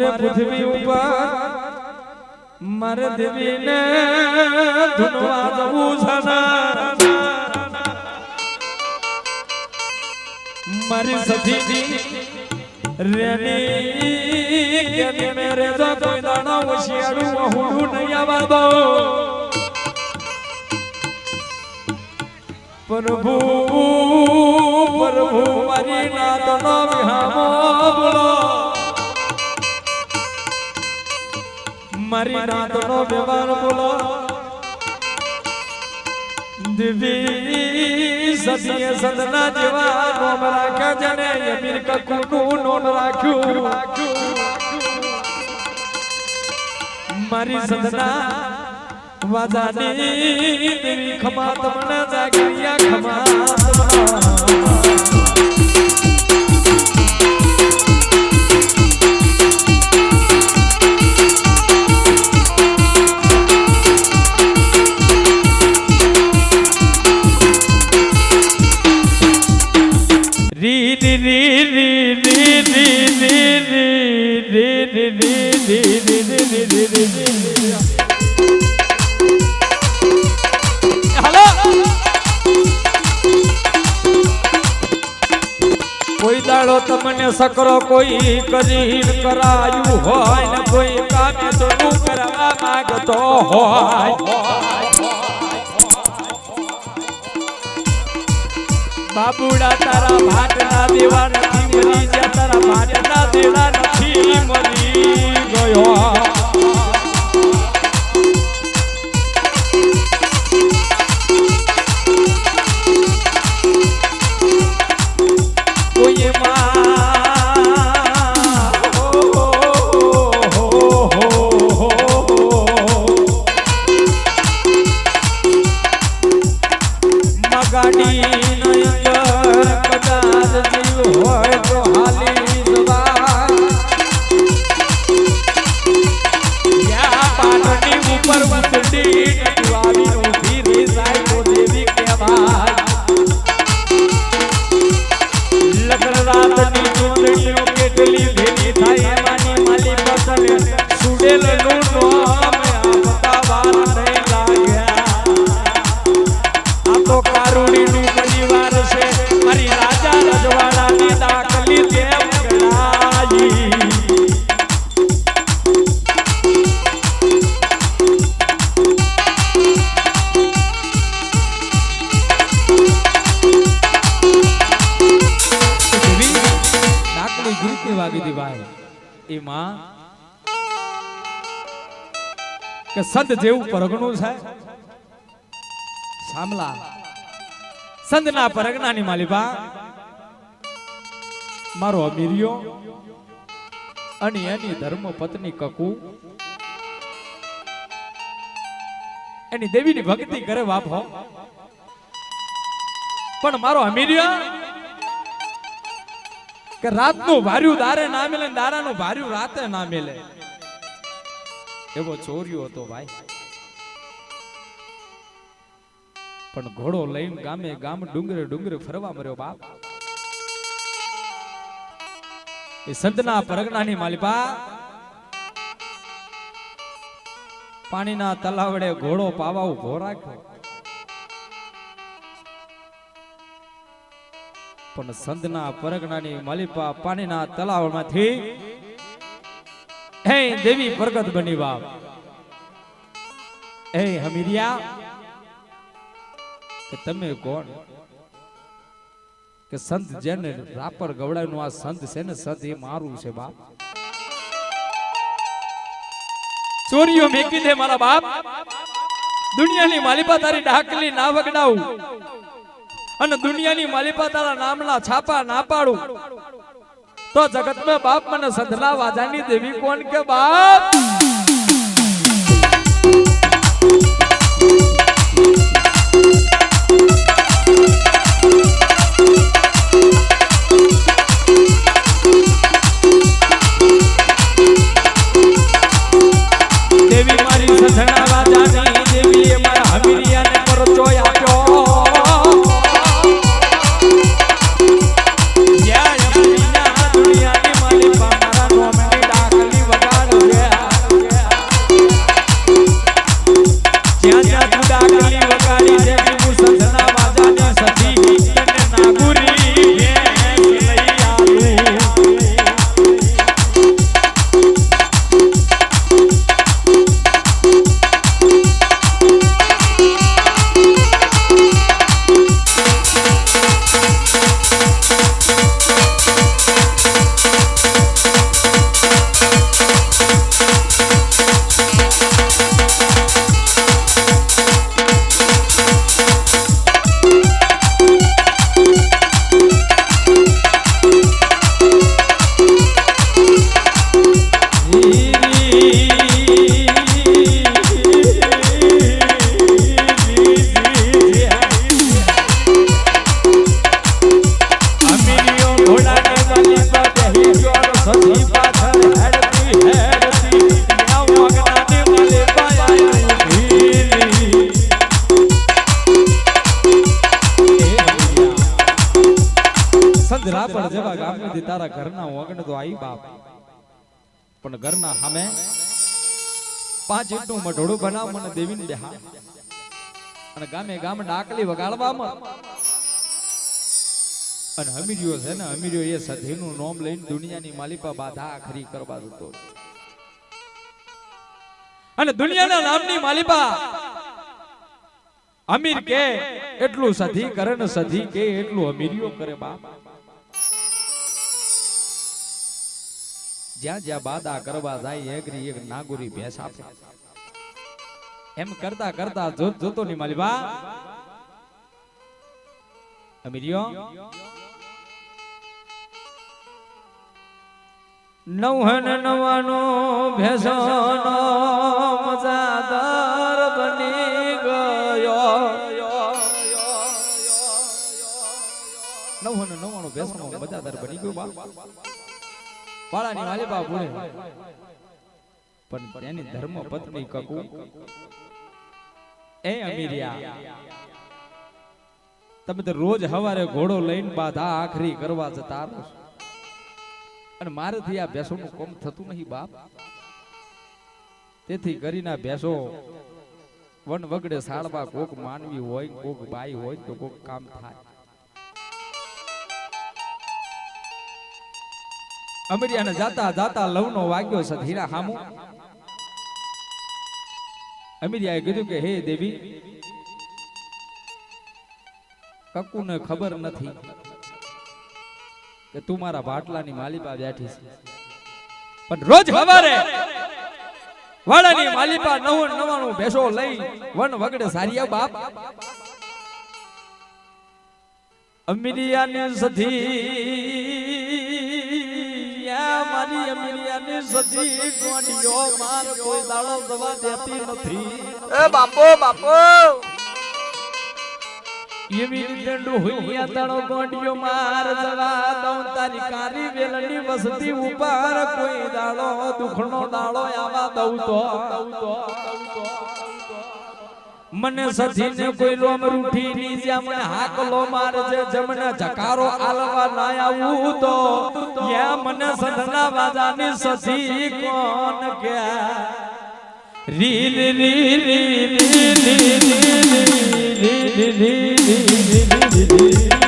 મારે પૃથ્વી ઉપર, મારે દેવીને ધનવા જવું છે. મારી સખી રેની કે મેરે જો કોઈ દાણો હોશિયારું વહુડું નહીં આવવા દો પ્રભુ પ્રભુ, મારી નાતનો વિહામો બોલો મારી નાતનો વ્યવહાર બોલો. દિવી સદીએ સદના જેવા નોમ રાખ્યા જને યમીર કકુનું નોમ રાખ્યું. મારી સદના વાજાની ખમા તમને જાગ્યા ખમા. હાલો કોઈ દાડો તમને સકરો, કોઈ કરી કરાયું હોય ને કોઈ કામે તો કરવા માંગતો હોય. બાબુડા તારા ભાટના દેવા નથી, મરી જ્યાં તારા ભાટના દેવા નથી, મરી ગયો કોઈ માં આ પરિવાર છે. મારી રાજા રજવાડાની દાખલી તેમ ગણાઈ વાગી દી ભાઈ? એ માં કે સંત જેવું પરગણું છે? સામલા. સંતના પરગનાની માલિબા મારો અમીરિયો અને એની ધર્મ પત્ની કકુ. એની દેવીની ભક્તિ કરે વાપો પણ મારો અમીરિયો કે રાતનું ભાર્યું દારે ના મેલે દારાનું ભાર્યું રાતે ના મેલે. એવો ચોર્યો હતો ભાઈ. પણ ઘોડો લઈને ગામે ગામ ડુંગરે ડુંગરે ફરવા મર્યો બાપ. એ સંતના પરગણાની માલિપા. પાણીના તલાવડે ઘોડો પાવા ઊભો રાખ્યો. પણ સંતના પરગણાની માલિપા પાણીના તલાવમાંથી હે દેવી પ્રગટ બની બાપ. હે હમીરિયા કે તમે કોણ? કે સંત જેને રાપર ગવડાનું આ સંત છે ને, સંત એ મારું છે બાપ. ચોરીઓ મેકી દે મારા બાપ, દુનિયાની માલિપા તારી ડાકલી ના વગડાવું અને દુનિયાની માલિપા તારા નામના છાપા ના પાડું. તો જગતમાં બાપ મને સદલા વાજાની દેવી કોણ કે બાપ? રાપર જેવા ગામેથી તારા ઘરના ઓગણ તો આઈ બાપ. પણ ઘરના સામે પાંચ ઇંટનું મઢોડું બનાવ મને દેવીને બેહા. અને ગામે ગામ ડાકલી વગાડવામાં. અને હમીરિયો છે ને હમીરિયો એ સધીનું નોમ લઈને દુનિયાની માલિપા બાધા આખરી કરવા જતો. અને દુનિયાના નામની માલિપા અમીર કે, એટલું સધી કરે ને સધી કે, એટલું અમીરિયો કરે બાપ. જ્યાં જ્યાં બાદા કરવા જાય એકરી એક નાગુરી ભેંસ આપે. એમ કરતા કરતા જોત જોતો ની માલિબા અમીરિયો નવહન નવાનો ભેસોનો મજાદાર બની ગયો. નવહન નવાનો ભેસોનો મજાદાર બની ગયો, બા. વાળાની માલિબા ભૂલે પણ તેની ધર્મ પત્ની કકુ એ અમીરિયા તમે તો રોજ હવારે ઘોડો લઈને બાધા આખરી કરવા જતા છો. અને મારેથી આ ભેંસોનું કોમ થતું નહીં બાપ. તેથી કરીના ભેંસો વન વગડે સાળવા કોક માનવી હોય કોક બાઈ હોય તો કોક કામ થાય. અમરિયાને જાતા જાતા લવનો વાગ્યો સધીરા હામુ. અમરિયાએ કીધું કે, હે દેવી, કકુને ખબર નથી કે તું મારા બાટલાની માલિપા બેઠી છે. પણ રોજ હવારે વાડાની માલિપા નવ નવાણું ભેસો લઈ વન વગડે સારિયા બાપ. અમીરિયાની સધી મારી અમીરિયાની સજી ગોંડિયો માર કોઈ દાડો દવા દેતી નથી. એ બાપો બાપો! એવી રીતે ડોહિયા તણો ગોંડિયો માર જવા દઉં તારી કારી વેલની વસતી ઉપર. કોઈ દાડો દુખનો દાડો આવા દઉં તો. મને સજીને કોઈ રોમ રૂઠી ની જ્યાં મને હાકલો મારજે જમને જકારો આલવા ના આવું તો. યા મને સંધના વાજાની સજી કોણ ગયા reel reel reel reel reel reel reel reel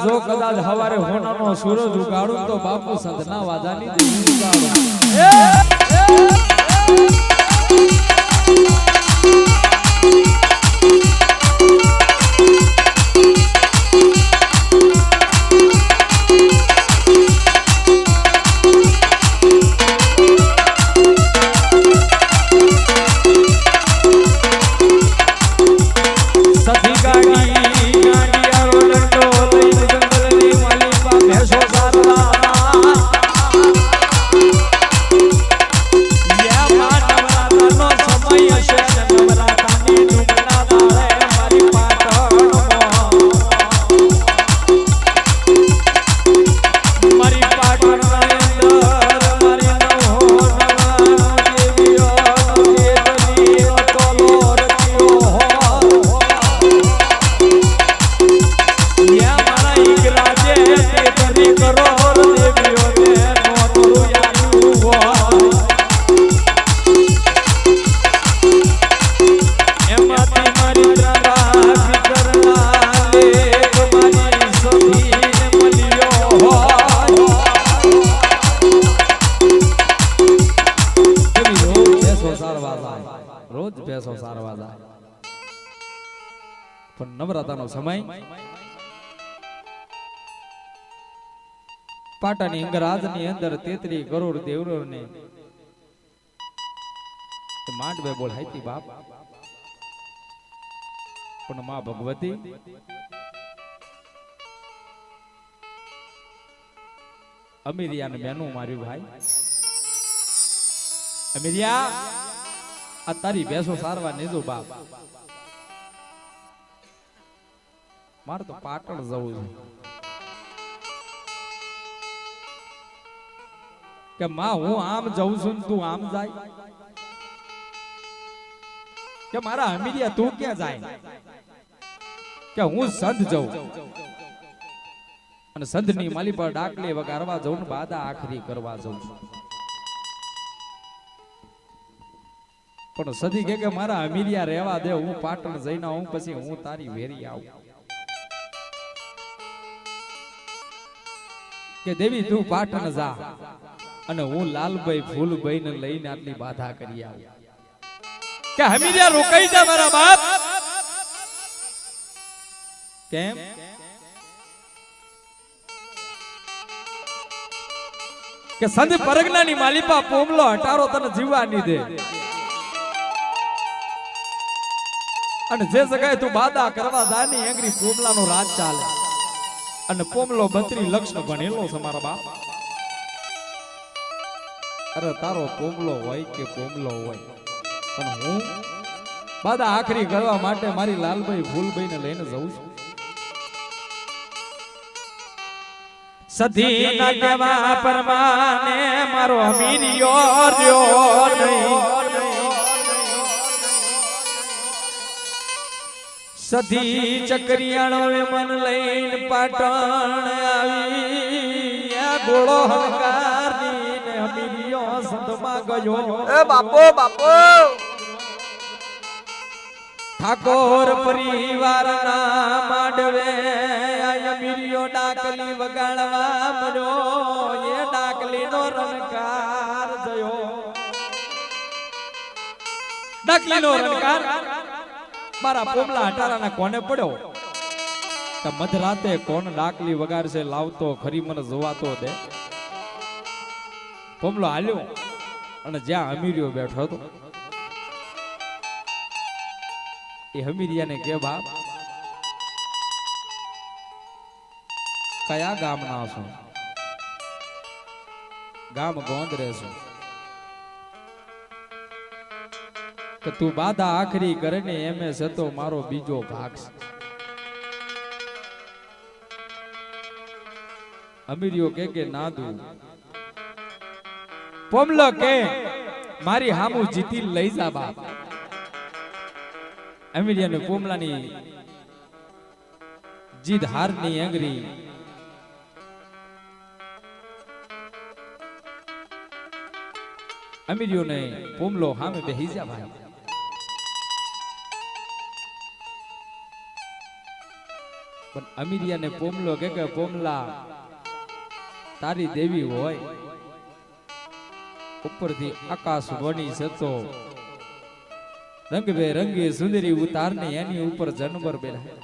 જો કદાચ હવારે હોનાનો સૂરજ ઉગાડું તો બાપુ સદના વાજાની ઉગાડું There's hope. પણ નવરાતાનો સમય. પાટાની અંગરાજની અંદર તેત્રી કરોડ દેવરોને માંડવે બોલ બાપ. પણ માં ભગવતી અમીરિયાને મેનું માર્યું, ભાઈ, અમીરિયા, આ તારી ભેંસો સારવા નીધું બાપ. મારે તો પાટણ જવું છે. કે માં, હું આમ જઉં છું તું આમ જાય. કે મારા અમીરિયા તું ક્યાં જાય? કે હું સંત જઉં. અને સંતની માલી પર ડાકલી વગાડવા જઉં ને બાદા આખરી કરવા જઉં પણ સદી કે મારા અમીરિયા રહેવા દે, હું પાટણ જઈને હું પછી હું તારી વેરી આવું. કે દેવી, તું પાટણ જા. અને હું લાલભાઈ ફૂલભાઈ ને લઈને આટલી બાધા કરી આવું. કે હમીરિયા રોકાઈ જા મારા બાપ. કેમ? કે સંત પરગનાની માલિપા પોમલો હટારો તને જીવવા ની દે. અને જે જગ્યાએ તું બાદા કરવા દાની એંગરી પોમલાનો રાજ ચાલે. અને કોમલો બત્રી લક્ષણ ભણેલો છે મારા બાપ. અરે તારો કોમલો હોય કે કોમલો હોય? પણ હું બાદા આખરી કરવા માટે મારી લાલભાઈ ભૂલભાઈ ને લઈને જઉં છું. સધી ન કેવા પરમાને મારો અમીરિયો રહ્યો નહીં. સધી ચકરિયાણો મન લઈને પાટણ આવી. ગોળો હંકારની ને સંતમાં ગયો. એ બાપો બાપો! ઠાકોર પરિવારના માંડવે અમીરિયો ડાકલી વગાડવા મળ્યો. એ ડાકલીનો રણકાર જયો. ડાકલીનો રણકાર? મારા પોમલા હટારાના કોને પડ્યો? મધરાતે કોણ ડાકલી વગાડશે લાવતો ખરી મને જોવાતો દે? પોમલો હાલ્યો અને જ્યાં અમીરિયો બેઠો હતો. એ હમીરિયાને કે બાપ, કયા ગામના છો? ગામ ગોંદરે છો કે તું બાધા આખરી કરે ને એમે છે મારો બીજો ભાગ છે. અમીરિયો કે કે ના દઉં પોમલો કે, મારી હામું જીતી લઈ જા બાપ. અમીરિયા ને પોમલાની જીદ હારની અંગરી અમીરિયો ને પોમલો હામે બેહી જા ભાઈ. પણ અમીરિયા ને પોમલો કે પોમલા, તારી દેવી હોય. ઉપરથી આકાશ વણી જતો. રંગબે રંગી સુંદરી ઉતારને એની ઉપર જનબર બેઠા.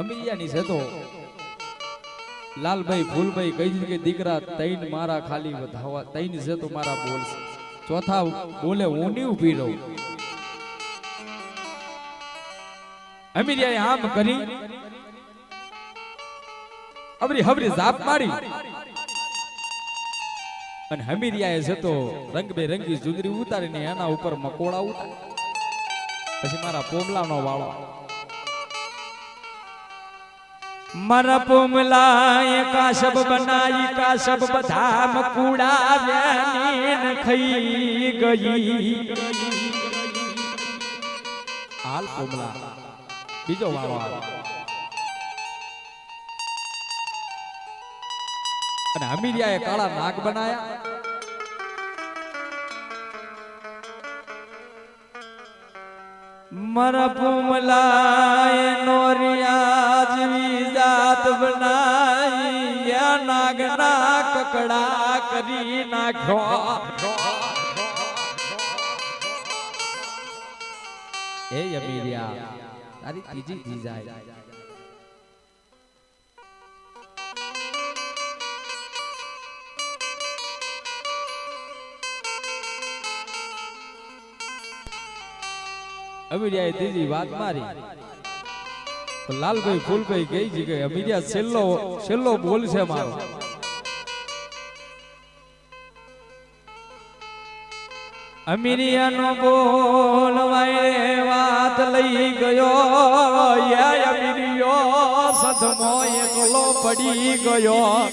અમીરિયાની છે તો લાલભાઈ, ફૂલભાઈ કહી કે, દીકરા તૈન મારા ખાલી વધાવા તૈન છે તો મારા બોલ ચોથા બોલે, હું નહીં ઊભી રહું. અમીરિયાએ આમ કરી અબરી હબરી ઝાપ મારી. અને હમીરિયાએ જતો રંગબેરંગી જુદરી ઉતારીને એના ઉપર મકોડા ઉતાર પછી મારા પોમલાનો વાળો. મારા પોમલાએ કાશબ બનાવી કાશબ બધા મકુડા વ્યાની ખઈ ગઈ. હાલ પોમલા. બીજો વાળો અને હમીરિયાએ કાળા નાગ બનાયા. મારા પૂમલાય નોરિયાજ જાત બનાઈ. નાગના કકડા કરી નાખ્યો. એ અમીરિયા. તારી ત્રીજી ધી જાય અમીરિયાએ ત્રીજી વાત મારી. લાલભાઈ ફૂલભાઈ ગઈ છે કે અમીરિયા છેલ્લો છેલ્લો બોલ છે મારો. અમીરિયાનો બોલ વાત લઈ ગયો. યે સદમો એકલો પડી ગયો.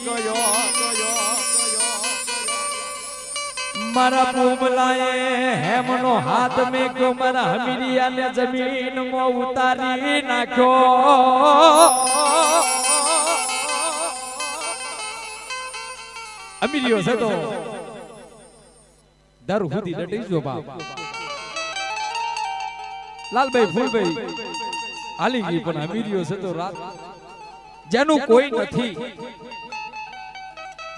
મારા પૂમલાએ હેમનો હાથ મેક્યો મારા હમીરિયાને જમીનમાં ઉતારી નાખ્યો. અમીરિયો છે તો દર સુધી લટી જો બાપ. લાલભાઈ ફૂલભાઈ હાલી ગઈ પણ અમીરિયો છે તો રાત જેનું કોઈ નથી.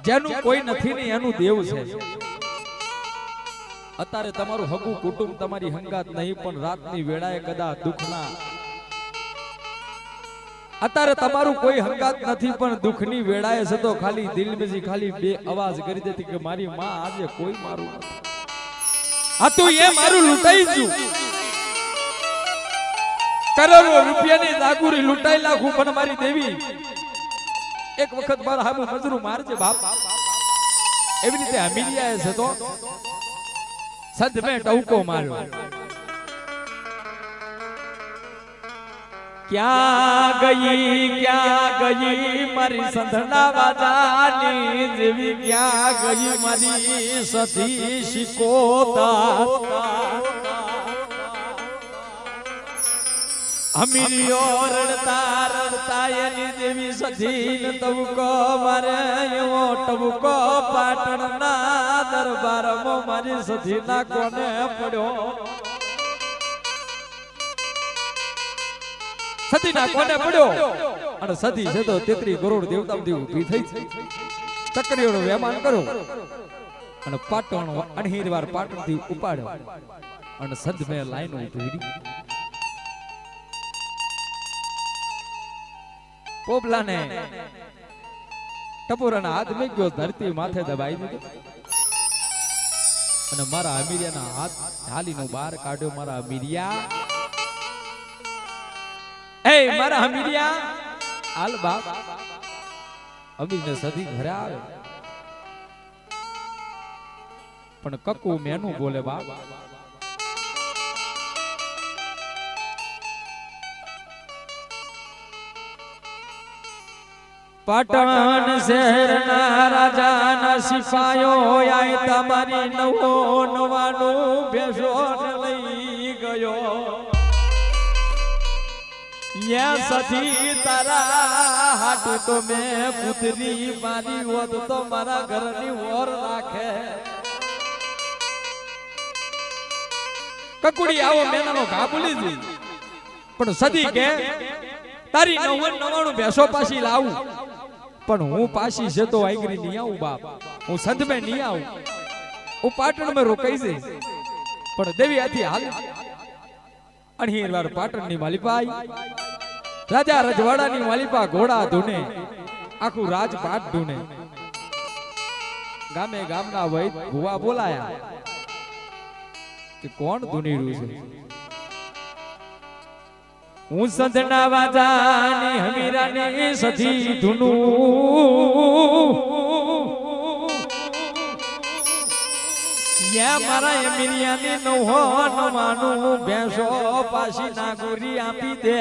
જેનું કોઈ નથી ને એનું દેવ છે. અત્યારે તમારું હગું કુટુંબ તમારી હંગાત નહીં પણ રાતની વેળાએ કદા દુઃખના. અત્યારે તમારું કોઈ હંગાત નથી પણ દુઃખની વેળાએ છે તો ખાલી દિલ મેજી ખાલી બે અવાજ કરી દેતી કે મારી માં આજે કોઈ મારું નથી. આ તું એ મારું લૂંટાઈ ગયું. કરોડો રૂપિયાની દાગુરી લૂંટાઈ લાખું પણ મારી દેવી. એક વખત મારા હાબુ મજરૂ મારજે બાપ. એવી રીતે હમીરિયાએ છે તો સદ મેં ટહુકો માર્યો. ક્યાં ગઈ ક્યાં ગઈ મારી સંધના વાદાની જેવી? ક્યાં ગઈ મારી સતી શિકોતા અમીરિયો રડતા રડતા એની દેવી સધી તબકો મારે એવો ટવકો પાટણના દરબારમાં મારી સધીના કોને પડ્યો? સતીના કોને પડ્યો? અને સતી છે તો તેત્રી કરોડ દેવતા બધી ઊભી થઈ છે. ચક્રીઓનો વેમાન કરો અને પાટણ અણહીરવાર પાટણથી ઉપાડ્યો. અને સદ મેં લાઈન ઊભી પોપલાને. ટપોરાના હાથ મેક્યો, ધરતી માથે દબાઈ દીધો. અને મારા અમીરિયાના હાથ ઢાલીનો બહાર કાઢ્યો, મારા અમીરિયા. એ મારા અમીરિયા, હાલ બાપ. અમીરને સદી ઘરે આવે. પણ કકુ મેનું બોલે, બાપ. પાટણ શહેરના રાજાના સિપાયો આય તમારી નવો નવાનું ભેસો લઈ ગયો. યા સધી તારા હાટુ તો મેં કૂતરી મારી હોત તો મારા ઘરની ઓર રાખે કકુડી, આવો મેનાનો ઘા ભૂલી પણ સદી કે, તારી નવ્વન નવાણું ભેસો પાછી લાવું. પણ હું પાછી જતો આગરી નહીં આવું, બાપ. હું સંત મેં નહીં આવું. હું પાટણમાં રોકાઈ જઈશ. પણ દેવી આથી હાલ. અણહીર વાર પાટણની માલિપાઈ રાજા રજવાડાની માલિપા ઘોડા ધૂને. આખું રાજપાટ ધૂને. ગામે ગામના વૈદ ભુવા બોલાયા કે કોણ ધૂની રહ્યું છે? હું સંતના વાજાની હમીરાની સધી ધૂનું. યા મારા એમિરિયાની નવો નવાનું ભેંસો પાછી નાગોરી આપી દે.